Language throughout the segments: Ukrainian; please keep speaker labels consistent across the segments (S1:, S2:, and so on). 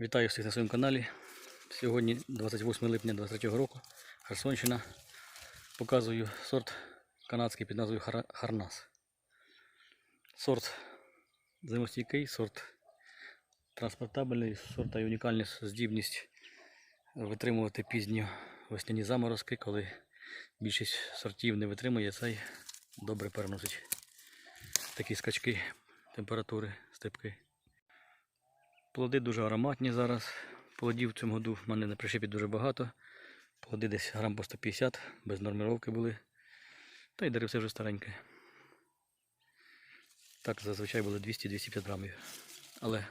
S1: Вітаю всіх на своєму каналі. Сьогодні 28 липня 2023 року. Херсонщина. Показую сорт канадський під назвою Харнас. Сорт зимостійкий, сорт транспортабельний, сорт і унікальна здібність витримувати пізні весняні заморозки, коли більшість сортів не витримує, цей добре переносить такі скачки температури, стрибки. Плоди дуже ароматні зараз. Плодів в цьому году в мене на прищепі дуже багато. Плоди десь грам по 150, без нормировки були. Та й деревце вже стареньке. Так, зазвичай було 200-250 грамів. Але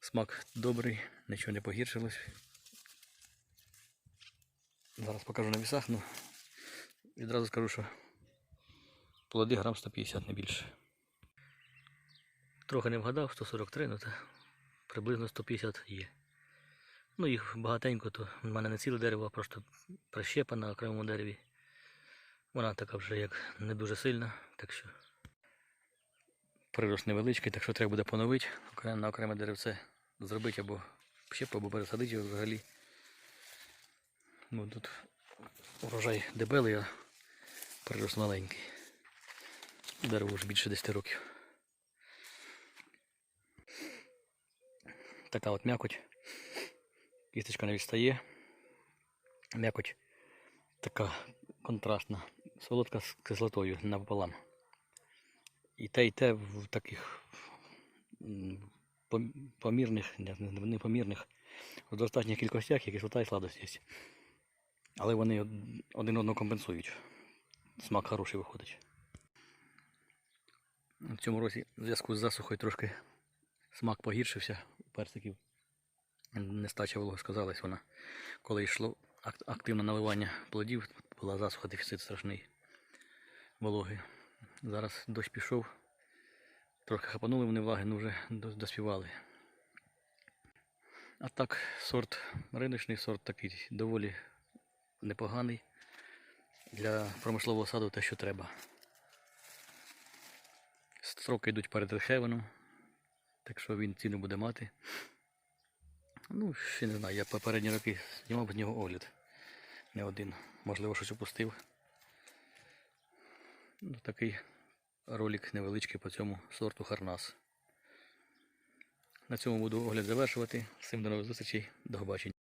S1: смак добрий, нічого не погіршилось. Зараз покажу на вісах, ну відразу скажу, що плоди грам 150, не більше. Трохи не вгадав, 143, ну та приблизно 150 є. Ну їх багатенько, то в мене не ціле дерево, а просто прищепа на окремому дереві. Вона така вже як не дуже сильна, так що прирост невеличкий, так що треба буде поновити, на окреме деревце зробити або щепу, або пересадити взагалі. Ну тут урожай дебелий, а прирост маленький. Дерево вже більше 10 років. Така от м'якоть. Кісточка не відстає. М'якоть така контрастна. Солодка з кислотою напополам. І те, і те в таких помірних, не, не не помірних, в достатніх кількостях, і кислота і сладость є. Але вони один одного компенсують. Смак хороший виходить. В цьому році в зв'язку з засухою трошки смак погіршився персиків. Нестача волого сказалась вона. Коли йшло активне наливання плодів, була засуха, дефіцит страшний вологи. Зараз дощ пішов, трохи хапанули вони влаги, ну вже доспівали. А так, сорт риночний, сорт такий доволі непоганий. Для промислового саду те, що треба. Строки йдуть перед рехевеном, так що він ціну буде мати. Ну, ще не знаю, я попередні роки знімав з нього огляд. Не один. Можливо, щось опустив. Ну, такий ролик невеличкий по цьому сорту Харнас. На цьому буду огляд завершувати. Всім до нових зустрічей. До побачення.